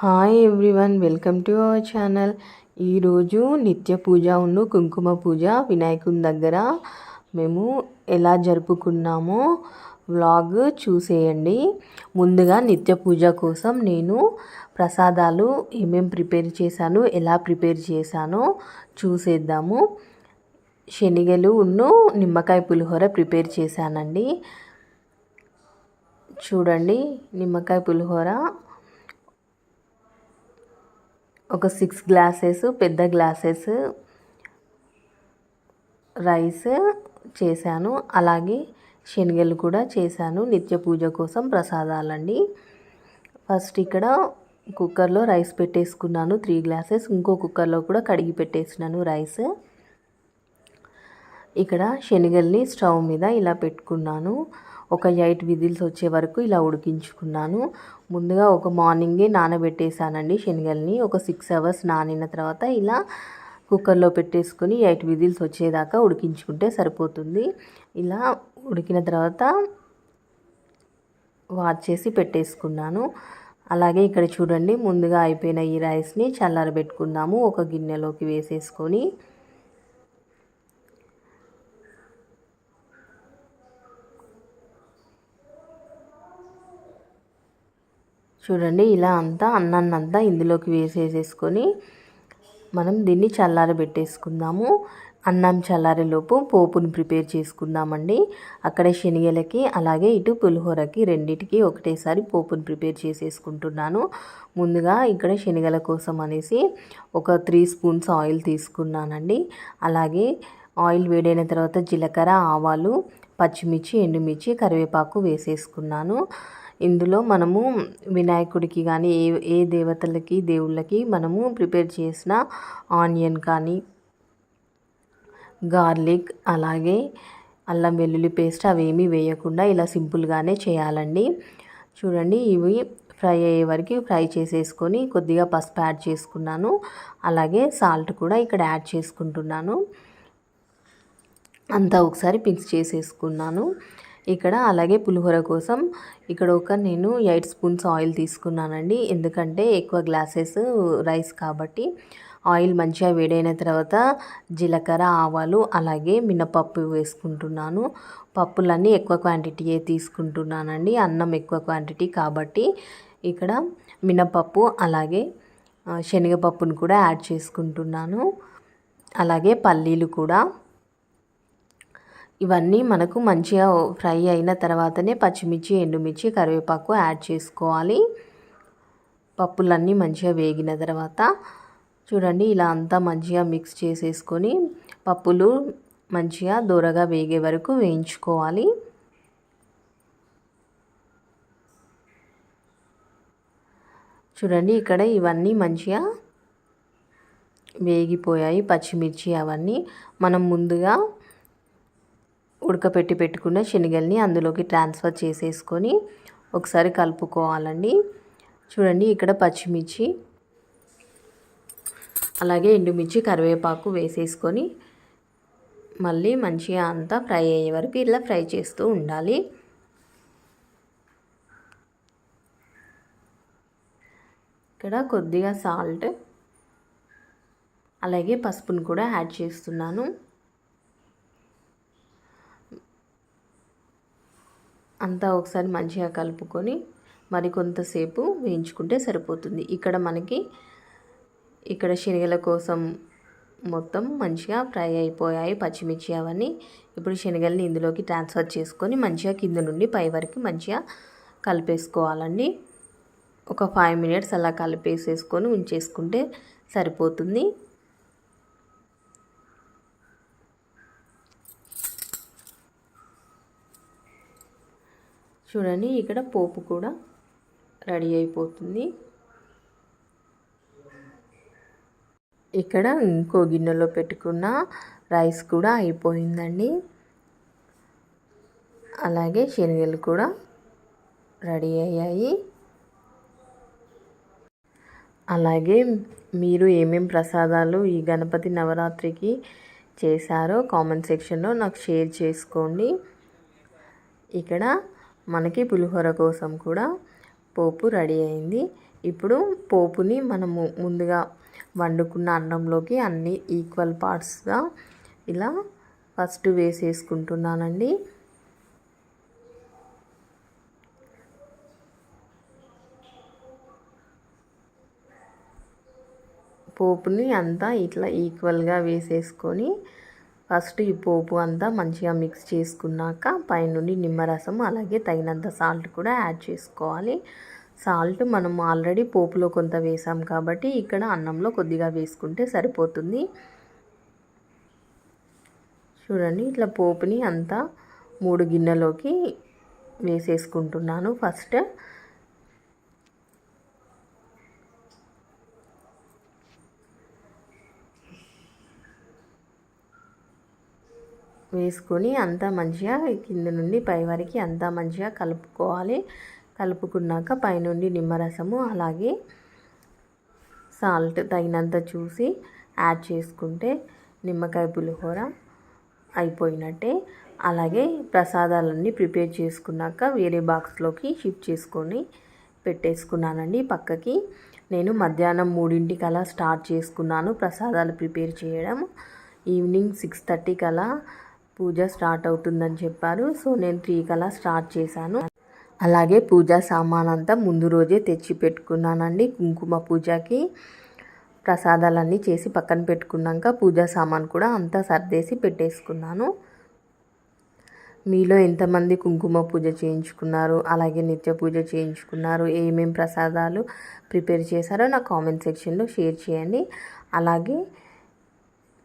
Hi everyone welcome to our channel ఈరోజు నిత్య పూజ ఉండు కుంకుమ పూజ వినాయకుని దగ్గర. మేము ఎలా జరుపుకున్నామో వ్లాగ్ చూసేయండి. ముందుగా నిత్య పూజ కోసం నేను ప్రసాదాలు ఏమేమి ప్రిపేర్ చేశాను ఎలా ప్రిపేర్ చేశానో చూసేద్దాము. శనగలు ఉన్ను నిమ్మకాయ పులిహోర ప్రిపేర్ చేశానండి. చూడండి నిమ్మకాయ పులిహోర. ఒక సిక్స్ గ్లాసెస్ పెద్ద గ్లాసెస్ రైస్ చేశాను. అలాగే శనగలు కూడా చేశాను నిత్య పూజ కోసం ప్రసాదాలండి. ఫస్ట్ ఇక్కడ కుక్కర్లో రైస్ పెట్టేసుకున్నాను త్రీ గ్లాసెస్ ఇంకో కుక్కర్లో కూడా కడిగి పెట్టేసినాను రైస్ ఇక్కడ శనగల్ని స్టవ్ మీద ఇలా పెట్టుకున్నాను. ఒక ఎయిట్ విజిల్స్ వచ్చే వరకు ఇలా ఉడికించుకున్నాను. ముందుగా ఒక మార్నింగే నానబెట్టేసానండి శనగల్ని. ఒక సిక్స్ అవర్స్ నానిన తర్వాత ఇలా కుక్కర్లో పెట్టేసుకొని ఎయిట్ విజిల్స్ వచ్చేదాకా ఉడికించుకుంటే సరిపోతుంది. ఇలా ఉడికిన తర్వాత వాచ్ చేసి పెట్టేసుకున్నాను. అలాగే ఇక్కడ చూడండి ముందుగా అయిపోయిన ఈ రైస్ని చల్లారబెట్టుకుందాము. ఒక గిన్నెలోకి వేసేసుకొని చూడండి ఇలా అంతా అన్నాన్నంతా ఇందులోకి వేసేసేసుకొని మనం దీన్ని చల్లారబెట్టేసుకుందాము అన్నం చల్లారేలోపు పోపుని ప్రిపేర్ చేసుకుందామండి. అక్కడే శనగలకి అలాగే ఇటు పులిహోరకి రెండిటికి ఒకటేసారి పోపుని ప్రిపేర్ చేసేసుకుంటున్నాను. ముందుగా ఇక్కడ శనగల కోసం అనేసి ఒక త్రీ స్పూన్స్ ఆయిల్ తీసుకున్నానండి. అలాగే ఆయిల్ వేడైన తర్వాత జీలకర్ర ఆవాలు పచ్చిమిర్చి ఎండుమిర్చి కరివేపాకు వేసేసుకున్నాను. ఇందులో మనము వినాయకుడికి కానీ ఏ ఏ దేవతలకి దేవుళ్ళకి మనము ప్రిపేర్ చేసిన ఆనియన్ కానీ గార్లిక్ అలాగే అల్లం వెల్లుల్లి పేస్ట్ అవేమీ వేయకుండా ఇలా సింపుల్గానే చేయాలండి. చూడండి ఇవి ఫ్రై అయ్యే వరకు ఫ్రై చేసేసుకొని కొద్దిగా పసుపు యాడ్ చేసుకున్నాను. అలాగే సాల్ట్ కూడా ఇక్కడ యాడ్ చేసుకుంటున్నాను. అంతా ఒకసారి మిక్స్ చేసేసుకున్నాను. ఇక్కడ అలాగే పులిహోర కోసం ఇక్కడ ఒక నేను ఎయిట్ స్పూన్స్ ఆయిల్ తీసుకున్నానండి. ఎందుకంటే ఎక్కువ గ్లాసెస్ రైస్ కాబట్టి ఆయిల్ మంచిగా వేడైన తర్వాత జీలకర్ర ఆవాలు అలాగే మినపప్పు వేసుకుంటున్నాను. పప్పులన్నీ ఎక్కువ క్వాంటిటీయే తీసుకుంటున్నానండి. అన్నం ఎక్కువ క్వాంటిటీ కాబట్టి ఇక్కడ మినపప్పు అలాగే శనగపప్పును కూడా యాడ్ చేసుకుంటున్నాను. అలాగే పల్లీలు కూడా ఇవన్నీ మనకు మంచిగా ఫ్రై అయిన తర్వాతనే పచ్చిమిర్చి ఎండుమిర్చి కరివేపాకు యాడ్ చేసుకోవాలి. పప్పులన్నీ మంచిగా వేగిన తర్వాత చూడండి ఇలా అంతా మంచిగా మిక్స్ చేసేసుకొని పప్పులు మంచిగా దూరగా వేగే వరకు వేయించుకోవాలి. చూడండి ఇక్కడ ఇవన్నీ మంచిగా వేగిపోయాయి పచ్చిమిర్చి అవన్నీ. మనం ముందుగా ఉడకపెట్టి పెట్టుకున్న శనగల్ని అందులోకి ట్రాన్స్ఫర్ చేసేసుకొని ఒకసారి కలుపుకోవాలండి. చూడండి ఇక్కడ పచ్చిమిర్చి అలాగే ఎండుమిర్చి కరివేపాకు వేసేసుకొని మళ్ళీ మంచిగా అంతా ఫ్రై అయ్యే వరకు ఇలా ఫ్రై చేస్తూ ఉండాలి. ఇక్కడ కొద్దిగా సాల్ట్ అలాగే పసుపును కూడా యాడ్ చేస్తున్నాను. అంతా ఒకసారి మంచిగా కలుపుకొని మరి కొంతసేపు వేయించుకుంటే సరిపోతుంది. ఇక్కడ మనకి ఇక్కడ శనగల కోసం మొత్తం మంచిగా ఫ్రై అయిపోయాయి పచ్చిమిర్చి అవన్నీ. ఇప్పుడు శనగల్ని ఇందులోకి ట్రాన్స్ఫర్ చేసుకొని మంచిగా కింద నుండి పై వరకు మంచిగా కలిపేసుకోవాలండి. ఒక ఫైవ్ మినిట్స్ అలా కలిపేసేసుకొని ఉంచేసుకుంటే సరిపోతుంది. చూడండి ఇక్కడ పోపు కూడా రెడీ అయిపోతుంది. ఇక్కడ ఇంకో గిన్నెలో పెట్టుకున్న రైస్ కూడా అయిపోయిందండి. అలాగే శనగలు కూడా రెడీ అయ్యాయి. అలాగే మీరు ఏమేం ప్రసాదాలు ఈ గణపతి నవరాత్రికి చేశారో కామెంట్ సెక్షన్లో నాకు షేర్ చేసుకోండి. ఇక్కడ మనకి పులిహోర కోసం కూడా పోపు రెడీ అయింది. ఇప్పుడు పోపుని మనము ముందుగా వండుకున్న అన్నంలోకి అన్ని ఈక్వల్ పార్ట్స్గా ఇలా ఫస్ట్ వేసేసుకుంటున్నానండి. పోపుని అంతా ఇట్లా ఈక్వల్గా వేసేసుకొని ఫస్ట్ ఈ పోపు అంతా మంచిగా మిక్స్ చేసుకున్నాక పైనుండి నిమ్మరసం అలాగే తగినంత సాల్ట్ కూడా యాడ్ చేసుకోవాలి. సాల్ట్ మనం ఆల్రెడీ పోపులో కొంత వేసాం కాబట్టి ఇక్కడ అన్నంలో కొద్దిగా వేసుకుంటే సరిపోతుంది. చూడండి ఇట్లా పోపుని అంతా మూడు గిన్నెలోకి వేసేసుకుంటున్నాను. ఫస్ట్ వేసుకొని అంతా మంచిగా కింద నుండి పై వరకు అంతా మంచిగా కలుపుకోవాలి. కలుపుకున్నాక పైనుండి నిమ్మరసము అలాగే సాల్ట్ తగినంత చూసి యాడ్ చేసుకుంటే నిమ్మకాయ పులిహోర అయిపోయినట్టే. అలాగే ప్రసాదాలన్నీ ప్రిపేర్ చేసుకున్నాక వేరే బాక్స్లోకి షిఫ్ట్ చేసుకొని పెట్టేసుకున్నానండి పక్కకి. నేను మధ్యాహ్నం మూడింటికి అలా స్టార్ట్ చేసుకున్నాను ప్రసాదాలు ప్రిపేర్ చేయడం. ఈవినింగ్ సిక్స్ థర్టీకి అలా పూజ స్టార్ట్ అవుతుందని చెప్పారు. సో నేను త్రీ కలా స్టార్ట్ చేశాను. అలాగే పూజా సామాన్ అంతా ముందు రోజే తెచ్చి పెట్టుకున్నానండి. కుంకుమ పూజకి ప్రసాదాలన్నీ చేసి పక్కన పెట్టుకున్నాక పూజా సామాన్ కూడా అంతా సర్దేసి పెట్టేసుకున్నాను. మీలో ఎంతమంది కుంకుమ పూజ చేయించుకున్నారు? అలాగే నిత్య పూజ చేయించుకున్నారు? ఏమేం ప్రసాదాలు ప్రిపేర్ చేశారో నా కామెంట్ సెక్షన్లో షేర్ చేయండి. అలాగే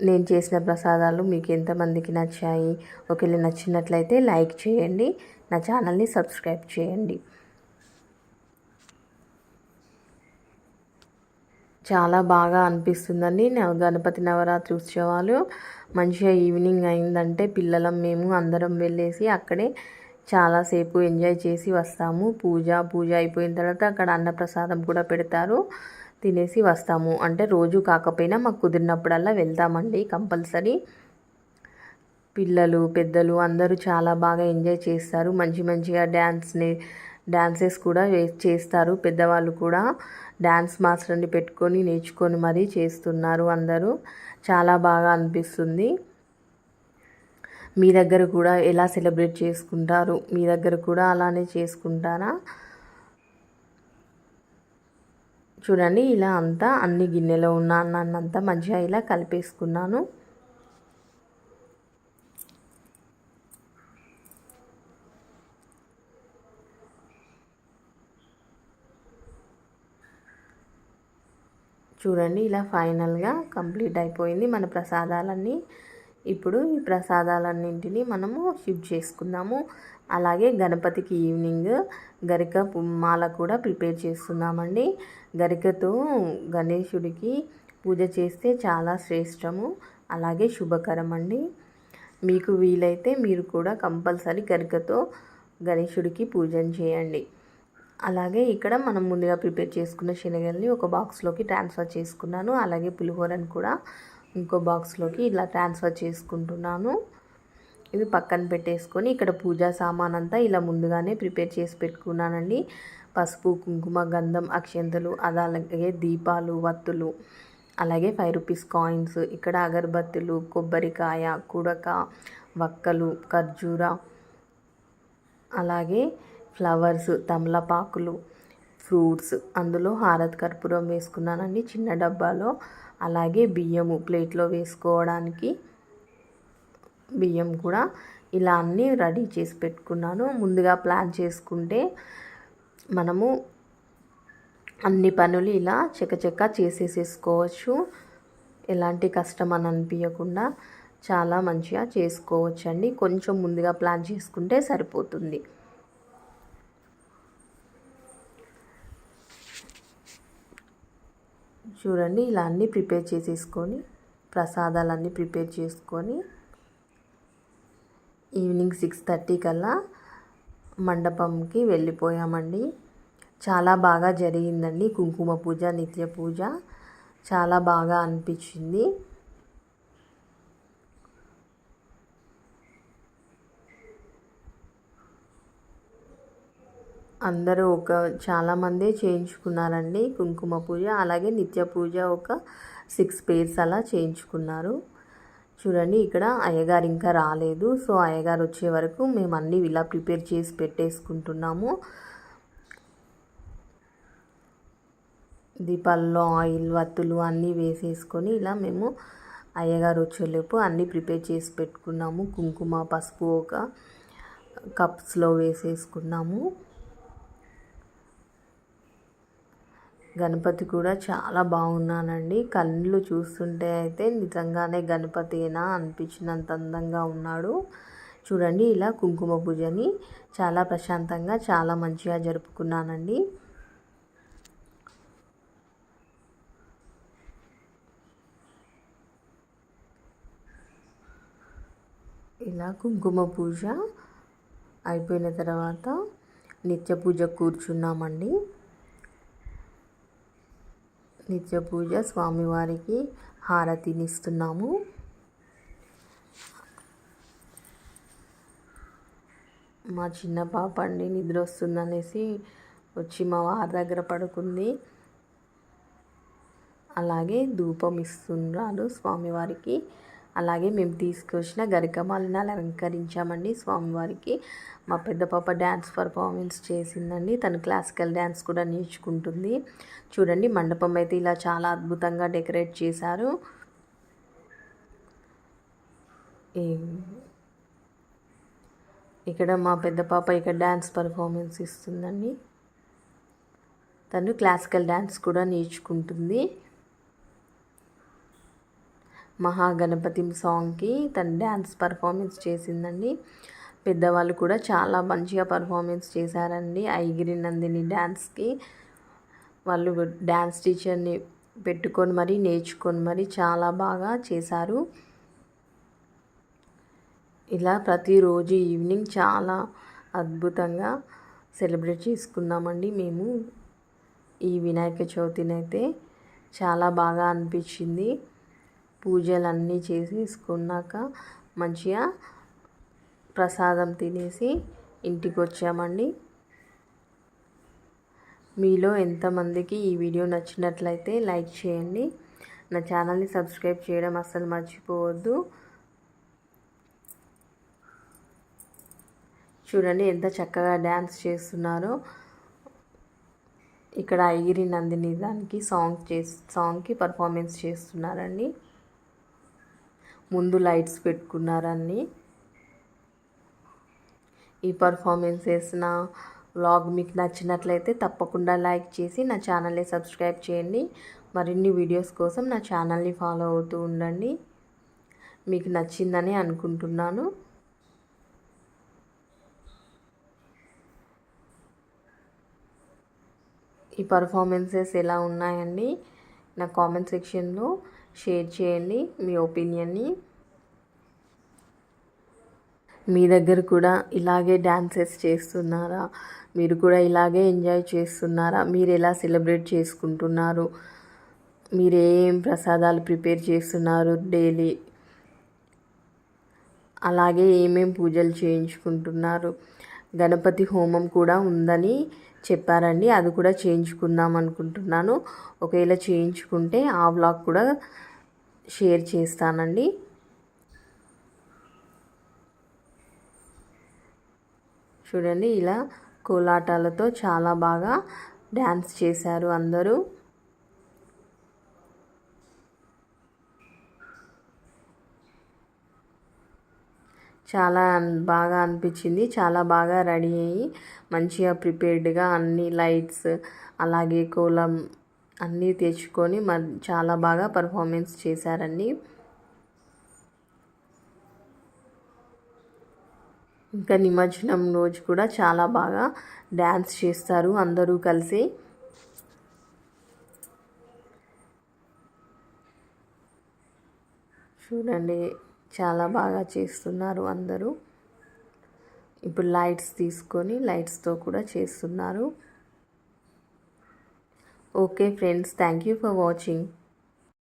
నేను చేసిన ప్రసాదాలు మీకు ఎంతమందికి నచ్చాయి? ఒకవేళ నచ్చినట్లయితే లైక్ చేయండి నా ఛానల్ని సబ్స్క్రైబ్ చేయండి. చాలా బాగా అనిపిస్తుందండి గణపతి నవరాత్రి ఉత్సవాలు. మంచిగా ఈవినింగ్ అయిందంటే పిల్లలం మేము అందరం వెళ్ళేసి అక్కడే చాలాసేపు ఎంజాయ్ చేసి వస్తాము. పూజ పూజ అయిపోయిన తర్వాత అక్కడ అన్నప్రసాదం కూడా పెడతారు. తినేసి వస్తాము. అంటే రోజు కాకపోయినా మాకు కుదిరినప్పుడల్లా వెళ్తామండి కంపల్సరీ. పిల్లలు పెద్దలు అందరూ చాలా బాగా ఎంజాయ్ చేస్తారు. మంచి మంచిగా డ్యాన్స్ని డ్యాన్సెస్ కూడా చేస్తారు. పెద్దవాళ్ళు కూడా డ్యాన్స్ మాస్టర్ని పెట్టుకొని నేర్చుకొని మరీ చేస్తున్నారు అందరూ. చాలా బాగా అనిపిస్తుంది. మీ దగ్గర కూడా ఎలా సెలబ్రేట్ చేసుకుంటారు? మీ దగ్గర కూడా అలానే చేసుకుంటారా? చూడండి ఇలా అంతా అన్ని గిన్నెలో ఉన్న అన్నంతా అంతా మంచిగా ఇలా కలిపేసుకున్నాను. చూడండి ఇలా ఫైనల్గా కంప్లీట్ అయిపోయింది మన ప్రసాదాలన్నీ. ఇప్పుడు ఈ ప్రసాదాలన్నింటినీ మనము షిఫ్ట్ చేసుకుందాము. అలాగే గణపతికి ఈవినింగ్ గరిక మాల కూడా ప్రిపేర్ చేస్తున్నామండి. గరికతో గణేశుడికి పూజ చేస్తే చాలా శ్రేష్టము అలాగే శుభకరం అండి మీకు వీలైతే మీరు కూడా కంపల్సరీ గరికతో గణేశుడికి పూజన చేయండి. అలాగే ఇక్కడ మనం ముందుగా ప్రిపేర్ చేసుకున్న శనగల్ని ఒక బాక్స్లోకి ట్రాన్స్ఫర్ చేసుకున్నాను. అలాగే పులిహోరని కూడా ఇంకో బాక్స్లోకి ఇలా ట్రాన్స్ఫర్ చేసుకుంటున్నాను. ఇవి పక్కన పెట్టేసుకొని ఇక్కడ పూజా సామాన్ అంతా ఇలా ముందుగానే ప్రిపేర్ చేసి పెట్టుకున్నానండి. పసుపు కుంకుమ గంధం అక్షంతలు అలాగే దీపాలు వత్తులు అలాగే ఫైవ్ రూపీస్ కాయిన్స్ ఇక్కడ అగరబత్తులు కొబ్బరికాయ కుడక వక్కలు ఖర్జూర అలాగే ఫ్లవర్స్ తమలపాకులు ఫ్రూట్స్ అందులో హారత్ కర్పూరం వేసుకున్నానండి చిన్న డబ్బాలో. అలాగే బియ్యము ప్లేట్లో వేసుకోవడానికి బియ్యం కూడా ఇలా అన్నీ రెడీ చేసి పెట్టుకున్నాను. ముందుగా ప్లాన్ చేసుకుంటే మనము అన్ని పనులు ఇలా చకచక చేసేసేసుకోవచ్చు. ఎలాంటి కష్టం అని అనిపించకుండా చాలా మంచిగా చేసుకోవచ్చు అండి కొంచెం ముందుగా ప్లాన్ చేసుకుంటే సరిపోతుంది. చూడండి ఇలా అన్నీ ప్రిపేర్ చేసేసుకొని ప్రసాదాలన్నీ ప్రిపేర్ చేసుకొని ఈవినింగ్ సిక్స్ థర్టీ కల్లా మండపంకి వెళ్ళిపోయామండి. చాలా బాగా జరిగిందండి కుంకుమ పూజ నిత్య పూజ. చాలా బాగా అనిపించింది. అందరూ ఒక చాలామందే చేయించుకున్నారండి. కుంకుమ పూజ అలాగే నిత్య పూజ ఒక సిక్స్ పేర్స్ అలా చేయించుకున్నారు. చూడండి ఇక్కడ అయ్యగారు ఇంకా రాలేదు. సో అయ్యగారు వచ్చే వరకు మేము అన్నీ ఇలా ప్రిపేర్ చేసి పెట్టేసుకుంటున్నాము. దీపాల్లో ఆయిల్ వత్తులు అన్నీ వేసేసుకొని ఇలా మేము అయ్యగారు వచ్చేలోపు అన్నీ ప్రిపేర్ చేసి పెట్టుకున్నాము. కుంకుమ పసుపు ఒక కప్స్లో వేసేసుకున్నాము. గణపతి కూడా చాలా బాగున్నానండి. కళ్ళు చూస్తుంటే అయితే నిజంగానే గణపతినా అనిపించినంత అందంగా ఉన్నాడు. చూడండి ఇలా కుంకుమ పూజని చాలా ప్రశాంతంగా చాలా మంచిగా జరుపుకున్నానండి. ఇలా కుంకుమ పూజ అయిపోయిన తర్వాత నిత్య పూజ కూర్చున్నామండి. నిత్య పూజ స్వామివారికి హారతినిస్తున్నాము. మా చిన్న పాప అండి నిద్ర వస్తుందనేసి వచ్చి మా వారి దగ్గర పడుకుంది. అలాగే ధూపం ఇస్తున్నారు స్వామివారికి. అలాగే మేము తీసుకొచ్చిన గరికమాలను అలంకరించామండి స్వామివారికి. మా పెద్ద పాప డ్యాన్స్ పర్ఫార్మెన్స్ చేసిందండి. తను క్లాసికల్ డ్యాన్స్ కూడా నేర్చుకుంటుంది. చూడండి మండపం అయితే ఇలా చాలా అద్భుతంగా డెకరేట్ చేశారు. ఇక్కడ మా పెద్ద పాప ఇక్కడ డ్యాన్స్ పర్ఫార్మెన్స్ ఇస్తుందండి. తను క్లాసికల్ డ్యాన్స్ కూడా నేర్చుకుంటుంది. మహాగణపతి సాంగ్కి తను డ్యాన్స్ పర్ఫార్మెన్స్ చేసిందండి. పెద్దవాళ్ళు కూడా చాలా మంచిగా పర్ఫార్మెన్స్ చేశారండి. ఐగిరి నందిని డ్యాన్స్కి వాళ్ళు డ్యాన్స్ టీచర్ని పెట్టుకొని మరీ నేర్చుకొని మరీ చాలా బాగా చేశారు. ఇలా ప్రతిరోజు ఈవినింగ్ చాలా అద్భుతంగా సెలబ్రేట్ చేసుకున్నామండి మేము. ఈ వినాయక చవితిని అయితే చాలా బాగా అనిపించింది. పూజలన్నీ చేసేసుకున్నాక మంచిగా ప్రసాదం తినేసి ఇంటికి వచ్చామండి మీలో ఎంతమందికి ఈ వీడియో నచ్చినట్లయితే లైక్ చేయండి. నా ఛానల్ని సబ్స్క్రైబ్ చేయడం అస్సలు మర్చిపోవద్దు. చూడండి ఎంత చక్కగా డ్యాన్స్ చేస్తున్నారో. ఇక్కడ ఐగిరి నందిని దానికి సాంగ్ చే సాంగ్కి పర్ఫార్మెన్స్ చేస్తున్నారండి. ముందు లైట్స్ పెట్టుకున్నారని ఈ పర్ఫార్మెన్స్ నా వ్లాగ్ మీకు నచ్చినట్లయితే తప్పకుండా లైక్ చేసి నా ఛానల్ని సబ్స్క్రైబ్ చేయండి. మరిన్ని వీడియోస్ కోసం నా ఛానల్ని ఫాలో అవుతూ ఉండండి. మీకు నచ్చిందని అనుకుంటున్నాను. ఈ పర్ఫార్మెన్సెస్ ఎలా ఉన్నాయండి? నా కామెంట్ సెక్షన్లో షేర్ చేయండి మీ ఒపీనియన్ని. మీ దగ్గర కూడా ఇలాగే డ్యాన్సెస్ చేస్తున్నారా? మీరు కూడా ఇలాగే ఎంజాయ్ చేస్తున్నారా? మీరు ఎలా సెలబ్రేట్ చేసుకుంటున్నారు? మీరు ఏం ప్రసాదాలు ప్రిపేర్ చేస్తున్నారు డైలీ? అలాగే ఏమేం పూజలు చేయించుకుంటున్నారు? గణపతి హోమం కూడా ఉందని చెప్పారండి. అది కూడా చేయించుకుందాం అనుకుంటున్నాను. ఒకవేళ చేయించుకుంటే ఆ బ్లాగ్ కూడా షేర్ చేస్తానండి. చూడండి ఇలా కోలాటాలతో చాలా బాగా డ్యాన్స్ చేశారు అందరూ. చాలా బాగా అనిపించింది. చాలా బాగా రెడీ అయ్యి మంచిగా ప్రిపేర్డ్గా అన్ని లైట్స్ అలాగే కోలం అన్నీ తెచ్చుకొని మ చాలా బాగా పర్ఫార్మెన్స్ చేశారండి. ఇంకా నిమజ్జనం రోజు కూడా చాలా బాగా డ్యాన్స్ చేస్తారు అందరూ కలిసి. చూడండి చాలా బాగా చేస్తున్నారు అందరూ. ఇప్పుడు లైట్స్ తీసుకొని లైట్స్తో కూడా చేస్తున్నారు. Okay friends thank you for watching.